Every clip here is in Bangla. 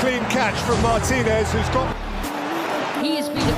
clean catch from Martinez, who's got He is been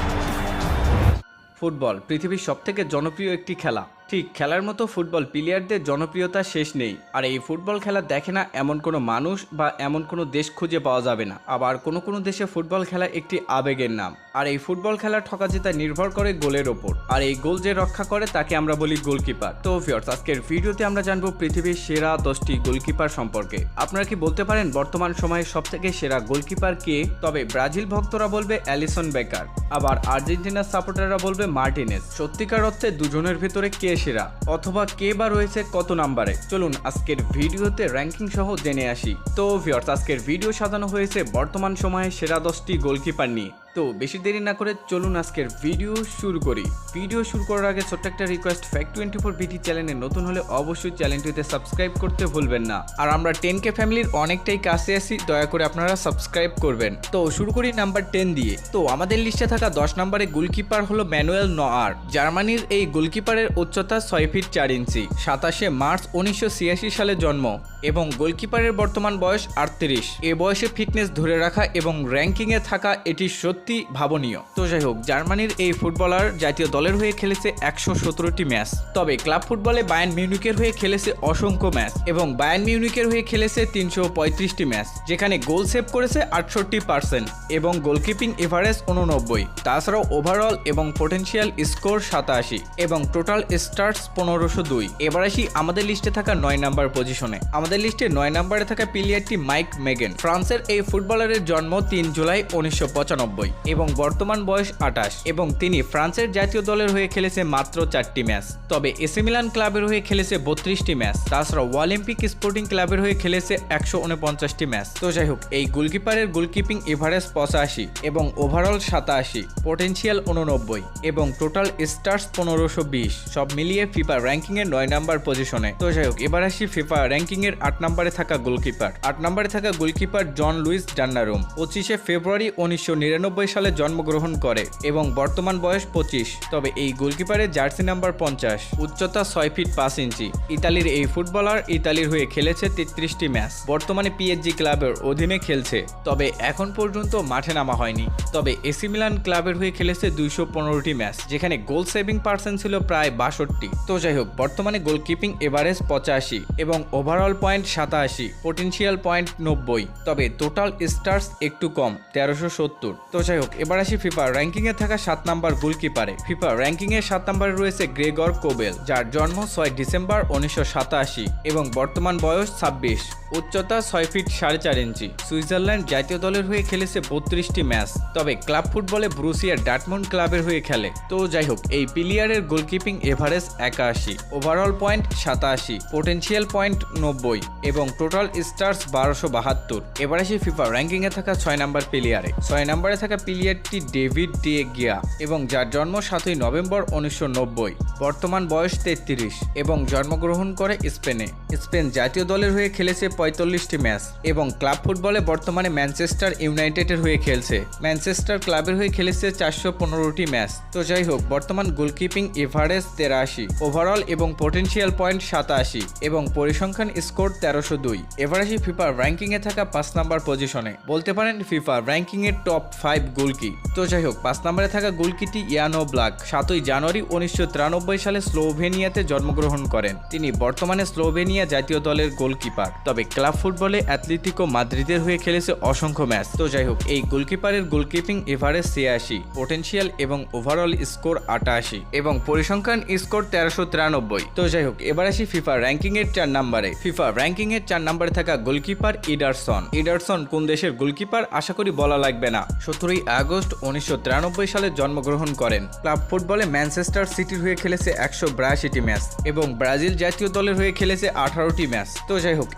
football পৃথিবীর সবথেকে জনপ্রিয় একটি খেলা ঠিক, খেলার মতো ফুটবল প্লেয়ারদের জনপ্রিয়তা শেষ নেই। আর এই ফুটবল খেলা দেখে না এমন কোনো মানুষ বা এমন কোনো দেশ খুঁজে পাওয়া যাবে না। আবার কোনো কোনো দেশে ফুটবল খেলা একটি আবেগের নাম। আর এই ফুটবল খেলা ঠকা জেতা নির্ভর করে গোলের ওপর। আর এই গোল যে রক্ষা করে তাকে আমরা বলি গোলকিপার। তো ভিউয়ার্স আজকের ভিডিওতে আমরা জানব পৃথিবীর সেরা দশটি গোলকিপার সম্পর্কে। আপনারা কি বলতে পারেন বর্তমান সময়ে সব থেকে সেরা গোলকিপার কে? তবে ব্রাজিল ভক্তরা বলবে অ্যালিসন বেকার। আবার আর্জেন্টিনার সাপোর্টাররা বলবে মার্টিনেস। সত্যিকার অর্থে দুজনের ভিতরে কে সেরা অথবা কে বা রয়েছে কত নাম্বারে? চলুন আজকের ভিডিওতে র্যাঙ্কিং সহ জেনে আসি। তো ভিউয়ার্স আজকের ভিডিও সাজানো হয়েছে বর্তমান সময়ে সেরা দশটি গোলকিপার নিয়ে। তো বেশি দেরি না করে চলুন আজকের ভিডিও শুরু করি। ভিডিও শুরু করার আগে ছোট্ট একটা রিকোয়েস্ট ফ্যাক টোয়েন্টি ফোর বিটি চ্যানেলে নতুন হলে অবশ্যই চ্যানেলটিতে সাবস্ক্রাইব করতে ভুলবেন না। আর আমরা টেন কে ফ্যামিলির অনেকটাই কাছে আছি, দয়া করে আপনারা সাবস্ক্রাইব করবেন। তো শুরু করি নাম্বার টেন দিয়ে। তো আমাদের লিস্টে থাকা দশ নম্বরে গোলকিপার হলো ম্যানুয়েল নয়ার জার্মানির এই গোলকিপারের উচ্চতা ছয় ফিট চার ইঞ্চি সাতাশে মার্চ উনিশশো ছিয়াশি সালে জন্ম এবং গোলকিপারের বর্তমান বয়স আটত্রিশ। এ বয়সে ফিটনেস ধরে রাখা এবং র্যাঙ্কিংয়ে থাকা এটি সত্যি ভাবনীয়। তো যাই হোক, জার্মানির এই ফুটবলার জাতীয় দলের হয়ে খেলেছে একশো সতেরোটি ম্যাচ। তবে ক্লাব ফুটবলে বায়ান মিউনিকের হয়ে খেলেছে অসংখ্য ম্যাচ এবং বায়ান মিউনিকের হয়ে খেলেছে তিনশো পঁয়ত্রিশটি ম্যাচ, যেখানে গোল সেভ করেছে আটষট্টি পার্সেন্ট এবং গোলকিপিং এভারেজ উননব্বই তাছাড়াও ওভারঅল এবং পোটেনশিয়াল স্কোর সাতাশি এবং টোটাল স্টার্টস পনেরোশো দুই। এবার আসি আমাদের লিস্টে থাকা নয় নাম্বার পজিশনে। আমাদের লিস্টে নয় নম্বরে থাকা প্লেয়ারটি মাইক মেগেন। ফ্রান্সের এই ফুটবলারের জন্ম তিন জুলাই উনিশশো পঁচানব্বই। এবং বর্তমান বয়স আটাশ এবং তিনি ফ্রান্সের জাতীয় দলের হয়ে খেলেছে মাত্র চারটি ম্যাচ। তবে এসি মিলান ক্লাবের হয়ে খেলেছে বত্রিশটি ম্যাচ। তাছাড়া অলিম্পিক স্পোর্টিং ক্লাবের হয়ে খেলেছে একশো উনপঞ্চাশটি ম্যাচ। তো যাই হোক, এই গোলকিপারের গোলকিপিং এভারেজ পঁচাশি এবং ওভারঅল সাতাশি, পোটেনশিয়াল উননব্বই এবং টোটাল স্টার্স পনেরোশো বিশ, সব মিলিয়ে ফিফা র্যাঙ্কিং এর নয় নাম্বার পজিশনে। তো যাই হোক, এবার আসি ফিফা র্যাঙ্কিং এর আট নম্বরে থাকা গোলকিপার। আট নম্বরে থাকা গোলকিপার জন লুইস ডান্নারুম। পঁচিশে ফেব্রুয়ারি উনিশশো নিরানব্বই সালে জন্মগ্রহণ করে এবং বর্তমান বয়স পঁচিশ, তবে এই গোলকিপারের জার্সি নাম্বার পঞ্চাশ, উচ্চতা ছয় ফিট পাঁচ ইঞ্চি। ইতালির এই ফুটবলার ইতালির হয়ে খেলেছে তেত্রিশটি ম্যাচ। বর্তমানে পিএসজি ক্লাবের অধীনে খেলছে, তবে এখন পর্যন্ত মাঠে নামা হয়নি। তবে এসি মিলান ক্লাবের হয়ে খেলেছে দুইশো পনেরোটি ম্যাচ, যেখানে গোল সেভিং পার্সেন্ট ছিল প্রায় বাষট্টি। তো যাই হোক, বর্তমানে গোলকিপিং এভারেজ পঁচাশি এবং ওভারঅল পয়েন্ট সাতাশি, পোটেনশিয়াল পয়েন্ট নব্বই, তবে টোটাল স্টার্স একটু কম, তেরোশো সত্তর। তো যাই হোক, এবার আসি ফিফা র্যাঙ্কিং এ থাকা সাত নাম্বার গোলকিপারে ফিফা র্যাঙ্কিং এর সাত নম্বরে রয়েছে গ্রেগর কোবেল, যার জন্ম ছয় ডিসেম্বর উনিশশো সাতাশি এবং বর্তমান বয়স ছাব্বিশ। উচ্চতা ছয় ফিট সাড়ে চার ইঞ্চি। সুইজারল্যান্ড জাতীয় দলের হয়ে খেলেছে বত্রিশটি ম্যাচ। তবে ক্লাব ফুটবলে ব্রুসিয়ার ডাটমন্ড ক্লাবের হয়ে খেলে। তো যাই হোক, এই প্লেয়ারের গোলকিপিং এভারেজ একাশি। ওভারঅল পয়েন্ট সাতাশি পোটেনশিয়াল পয়েন্ট নব্বই এবং টোটাল স্টার্স বারোশো বাহাত্তর। এবার আসি ফিফা র্যাঙ্কিংয়ে থাকা ছয় নম্বর প্লেয়ারে। ছয় নম্বরে থাকা প্লেয়ারটি ডেভিড ডে গিয়া এবং যার জন্ম সাতই নভেম্বর উনিশশো নব্বই। বর্তমান বয়স তেত্রিশ এবং জন্মগ্রহণ করে স্পেনে। স্পেন জাতীয় দলের হয়ে খেলেছে পঁয়তাল্লিশটি ম্যাচ এবং ক্লাব ফুটবলে বর্তমানে ম্যানচেস্টার ইউনাইটেডের হয়ে খেলছে। ম্যানচেস্টার ক্লাবের হয়ে খেলেছে চারশো পনেরোটি ম্যাচ। তো যাই হোক, বর্তমান গোলকিপিং এভারেজ তেরাশি, ওভারঅল এবং পোটেনশিয়াল পয়েন্ট সাতাশি এবং পরিসংখ্যান স্কোর তেরোশো দুই। এবার ফিফার র্যাঙ্কিংয়ে থাকা পাঁচ নাম্বার পজিশনে। বলতে পারেন ফিফা র্যাঙ্কিং এর টপ ফাইভ গোলকি। তো যাই হোক, পাঁচ নম্বরে থাকা গোলকিটি ইয়ানো ব্লাক সাতই জানুয়ারি উনিশশো তিরানব্বই সালে স্লোভেনিয়াতে জন্মগ্রহণ করেন। তিনি বর্তমানে স্লোভেনিয়া জাতীয় দলের গোলকিপার। তবে ক্লাব ফুটবলে অ্যাথলেটিকো মাদ্রিদের হয়ে খেলেছে অসংখ্য ম্যাচ। তো যাই হোক, এই গোলকিপারের গোলকিপিং এভারেজ ছিয়াশি পোটেনশিয়াল এবং ওভারঅল স্কোর আটাশি এবং পরিসংখ্যান স্কোর তেরোশো তিরানব্বই। তো যাই হোক, এবার আসি ফিফা র্যাঙ্কিং এর চার নাম্বারে। ফিফা র্যাঙ্কিং এর চার নাম্বারে থাকা গোলকিপার ইডারসন। ইডারসন কোন দেশের গোলকিপার? আশা করি বলা লাগবে না। সতেরোই আগস্ট উনিশশো তিরানব্বই সালে জন্মগ্রহণ করেন। ক্লাব ফুটবলে ম্যানচেস্টার সিটির হয়ে খেলেছে একশো বিরাশিটি ম্যাচ এবং ব্রাজিল জাতীয় দলের হয়ে খেলেছে আঠারোটি ম্যাচ। তো যাই হোক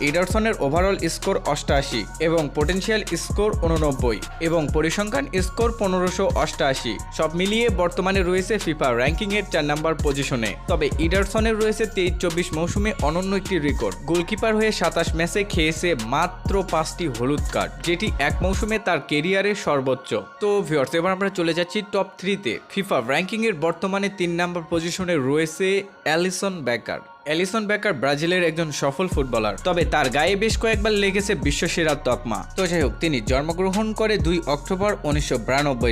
ইডারসনের ওভারঅল স্কোর অষ্টাশি এবং পোটেনশিয়াল স্কোর উননব্বই এবং পরিসংখ্যান স্কোর পনেরোশো অষ্টাশি। সব মিলিয়ে বর্তমানে রয়েছে ফিফা র্যাঙ্কিং এর চার নাম্বার পজিশনে তবে ইডারসনের রয়েছে তেইশ চব্বিশ মৌসুমে অনন্য একটি রেকর্ড গোলকিপার হয়ে সাতাশ ম্যাচে খেয়েছে মাত্র পাঁচটি হলুদ কার্ড যেটি এক মৌসুমে তার কেরিয়ারের সর্বোচ্চ। তো ভিউয়ার্স এবার আমরা চলে যাচ্ছি টপ থ্রিতে ফিফা র্যাঙ্কিং এর বর্তমানে তিন নাম্বার পজিশনে রয়েছে অ্যালিসন ব্যাকার এলিসন বেকার ব্রাজিলের একজন সফল ফুটবলার। তবে তার গায়ে বেশ কয়েকবার লেগেছে বিশ্বসেরার তকমা। তো যাই হোক, তিনি জন্মগ্রহণ করে দুই অক্টোবর উনিশশো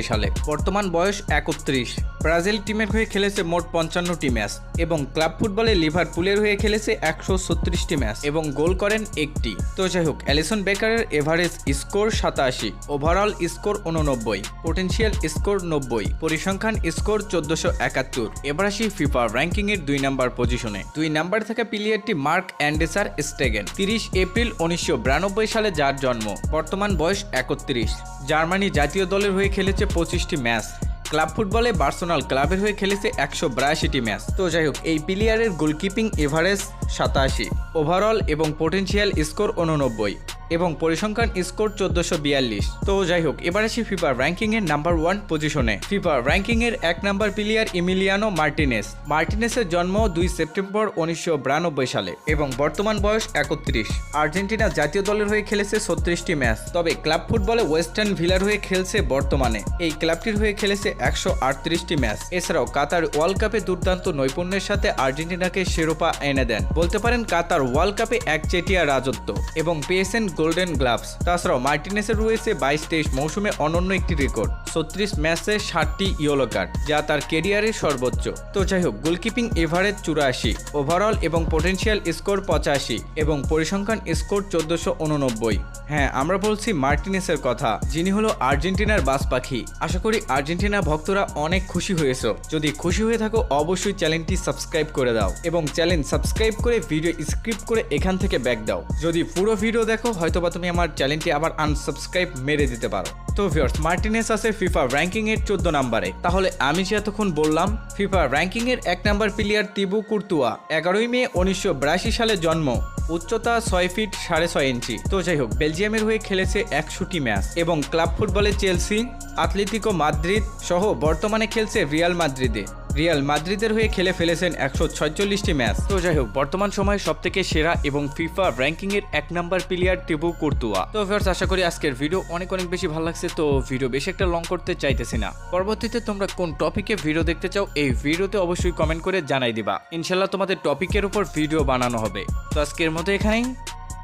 সালে। বর্তমান বয়স একত্রিশ। ব্রাজিল টিমের হয়ে খেলেছে মোট পঞ্চান্নটি ম্যাচ এবং ক্লাব ফুটবলে লিভারপুলের হয়ে খেলেছে একশো ছত্রিশটি ম্যাচ এবং গোল করেন একটি। তো যাই হোক অ্যালিসন বেকারের এভারেজ স্কোর সাতাশি, ওভারঅল স্কোর উননব্বই, পোটেনশিয়াল স্কোর নব্বই, পরিসংখ্যান স্কোর চোদ্দশো একাত্তর এবার আসি ফিফা র্যাঙ্কিংয়ের দুই নাম্বার পজিশনে। দুই নাম্বার থাকা প্লেয়ারটি মার্ক অ্যান্ডেসার স্টেগেন। তিরিশ এপ্রিল উনিশশো বিরানব্বই সালে যার জন্ম। বর্তমান বয়স একত্রিশ। জার্মানি জাতীয় দলের হয়ে খেলেছে পঁচিশটি ম্যাচ। ক্লাব ফুটবলে বার্সোনাল ক্লাবের হয়ে খেলেছে একশো বিরাশিটি ম্যাচ। তো যাই হোক, এই প্লেয়ারের গোলকিপিং এভারেজ সাতাশি। ওভারঅল এবং পোটেনশিয়াল স্কোর উননব্বই এবং পরিসংখ্যান স্কোর চোদ্দশো বিয়াল্লিশ। তো যাই হোক এবার আসি ফিফার র্যাঙ্কিং এর নাম্বার ওয়ান পজিশনে। ফিফার র্যাঙ্কিং এর এক নাম্বার প্লেয়ার ইমিলিয়ানো মার্টিনেস। মার্টিনেসের জন্ম দুই সেপ্টেম্বর উনিশশো বিরানব্বই সালে এবং বর্তমান বয়স একত্রিশ। আর্জেন্টিনা জাতীয় দলের হয়ে খেলেছে ছত্রিশটি ম্যাচ। তবে ক্লাব ফুটবলে ওয়েস্টার্ন ভিলার হয়ে খেলছে বর্তমানে। এই ক্লাবটির হয়ে খেলেছে একশো আটত্রিশটি ম্যাচ। এছাড়াও কাতার ওয়ার্ল্ড কাপে দুর্দান্ত নৈপুণ্যের সাথে আর্জেন্টিনাকে শিরোপা এনে দেন। বলতে পারেন কাতার ওয়ার্ল্ড কাপে একচেটিয়া রাজত্ব এবং পেয়েছেন গোল্ডেন গ্লাভস তাছাড়াও মার্টিনেসের রয়েছে বাইশ তেইশ মৌসুমে অনন্য একটি রেকর্ড ছত্রিশ ম্যাচে ষাটটি ইয়েলো কার্ড যা তার কেরিয়ারের সর্বোচ্চ। তো যাই হোক গোলকিপিং এভারেজ চুরাশি ওভারঅল এবং পোটেনশিয়াল স্কোর পঁচাশি এবং পরিসংখ্যান স্কোর চোদ্দশো উননব্বই। হ্যাঁ আমরা বলছি মার্টিনেসের কথা, যিনি হলো আর্জেন্টিনার বাস পাখি আশা করি আর্জেন্টিনা ভক্তরা অনেক খুশি হয়েছে। যদি খুশি হয়ে থাকো, অবশ্যই চ্যানেলটি সাবস্ক্রাইব করে দাও এবং চ্যানেল সাবস্ক্রাইব করে ভিডিও স্ক্রিপ্ট করে এখান থেকে ব্যাক দাও। যদি পুরো ভিডিও দেখো হয়তোবা তুমি আমার চ্যানেলটি আবার আনসাবস্ক্রাইব মেরে দিতে পারো। তো ভিউয়ার্স মার্টিনেস আছে ফিফা র্যাঙ্কিং এর চোদ্দ নম্বরে। তাহলে আমি যে এতক্ষণ বললাম ফিফা র্যাঙ্কিং এর এক নাম্বার প্লেয়ার তিবু কুর্তুয়া এগারোই মে উনিশশো বিরাশি সালে জন্ম। উচ্চতা ছয় ফিট সাড়ে ছয় ইঞ্চি তো যাই হোক, বেলজিয়ামের হয়ে খেলেছে একশোটি ম্যাচ এবং ক্লাব ফুটবলে চেলসি আতলেতিকো মাদ্রিদ সহ বর্তমানে খেলছে রিয়াল মাদ্রিদে রিয়াল মাদ্রিদের হয়ে খেলে ফেলেছেন একশো ছয়চল্লিশটি ম্যাচ। তো যাই হোক, বর্তমান সময়ে সব থেকে সেরা এবং ফিফা র্যাঙ্কিং এর এক নাম্বার প্লেয়ার টিবু কুর্তুয়া। তো ভিউয়ার্স আশা করি আজকের ভিডিও অনেক অনেক বেশি ভালো লাগছে, তো ভিডিও বেশি একটা লং করতে চাইতেছি না। পরবর্তীতে তোমরা কোন টপিকে ভিডিও দেখতে চাও, এই ভিডিওতে অবশ্যই কমেন্ট করে জানাই দিবা। ইনশাল্লাহ তোমাদের টপিকের উপর ভিডিও বানানো হবে। তো আজকের মতো এখানেই,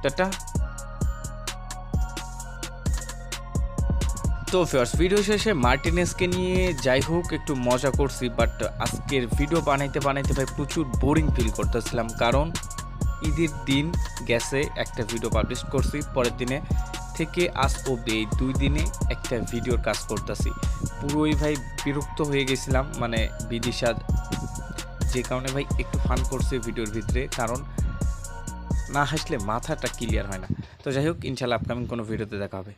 টাটা। তো ফার্স্ট ভিডিও শেষে মার্টিনেসকে নিয়ে যাই হোক, একটু মজা করছি বাট আজকের ভিডিও বানাইতে বানাইতে ভাই প্রচুর বোরিং ফিল করতেছিলাম। কারণ ঈদের দিন গেছে, একটা ভিডিও পাবলিশ করছি, পরের দিনে থেকে আজ অব্দি এই দুই দিনে একটা ভিডিওর কাজ করতেছি। পুরোই ভাই বিরক্ত হয়ে গেছিলাম মানে বিদিশা যে কারণে ভাই একটু ফান করছে ভিডিওর ভিতরে, কারণ না হাসলে মাথাটা ক্লিয়ার হয় না। তো যাই হোক ইনশাল্লাহ আপকামিং কোনো ভিডিওতে দেখা হবে।